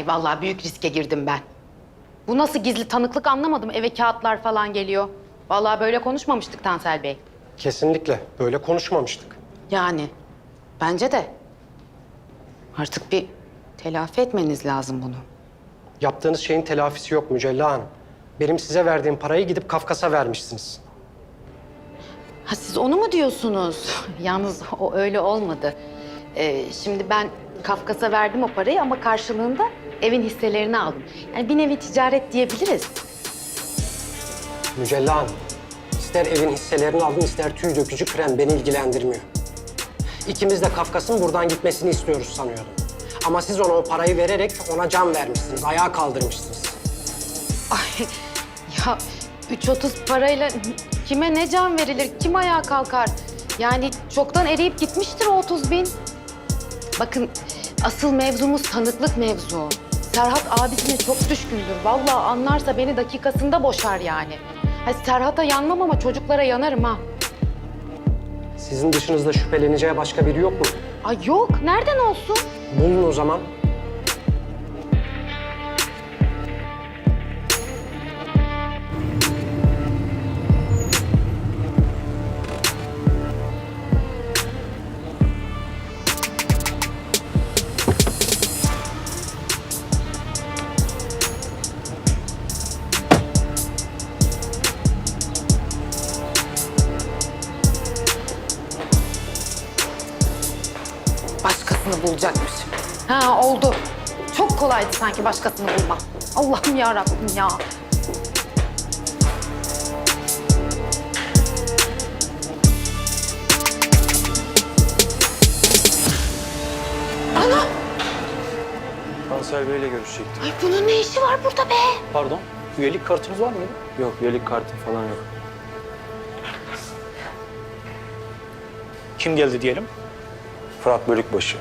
Ay vallahi büyük riske girdim ben. Bu nasıl gizli tanıklık anlamadım. Eve kağıtlar falan geliyor. Vallahi böyle konuşmamıştık Tansel Bey. Kesinlikle böyle konuşmamıştık. Yani bence de. Artık bir telafi etmeniz lazım bunu. Yaptığınız şeyin telafisi yok Mücella Hanım. Benim size verdiğim parayı gidip Kafkas'a vermişsiniz. Ha siz onu mu diyorsunuz? Yalnız o öyle olmadı. Ee, şimdi ben Kafkas'a verdim o parayı ama karşılığında evin hisselerini aldım. Yani bir nevi ticaret diyebiliriz. Mücella Hanım, ister evin hisselerini alın ister tüy dökücü krem beni ilgilendirmiyor. İkimiz de Kafkas'ın buradan gitmesini istiyoruz sanıyordum. Ama siz ona o parayı vererek ona can vermişsiniz, ayağa kaldırmışsınız. Ay ya 3.30 parayla kime ne can verilir, kim ayağa kalkar? Yani çoktan eriyip gitmiştir o 30 bin. Bakın asıl mevzumuz tanıklık mevzu. Serhat abisine çok düşkündür. Vallahi anlarsa beni dakikasında boşar yani. Ha, Serhat'a yanmam ama çocuklara yanarım ha. Sizin dışınızda şüpheleneceği başka biri yok mu? Ay yok, nereden olsun? Bulun o zaman. Başkasını bulacakmış. Ha oldu. Çok kolaydı sanki başkasını bulmak. Allah'ım ya Rabbim ya. Ana! Kanser Bey'le görüşecektim. Ay bunun ne işi var burada be? Pardon, üyelik kartınız var mıydı? Yok, üyelik kartım falan yok. Kim geldi diyelim? Fırat Bölükbaşı.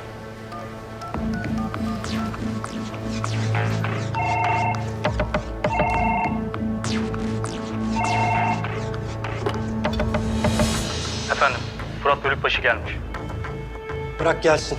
Efendim, Fırat Bölükbaşı gelmiş. Bırak gelsin.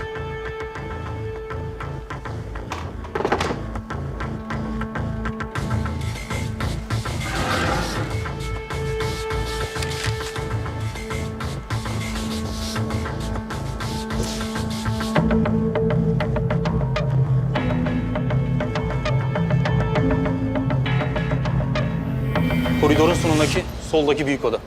Koridorun sonundaki, soldaki büyük oda.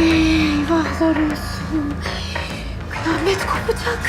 Ay eyvahlar olsun. Kıyamet kopacak.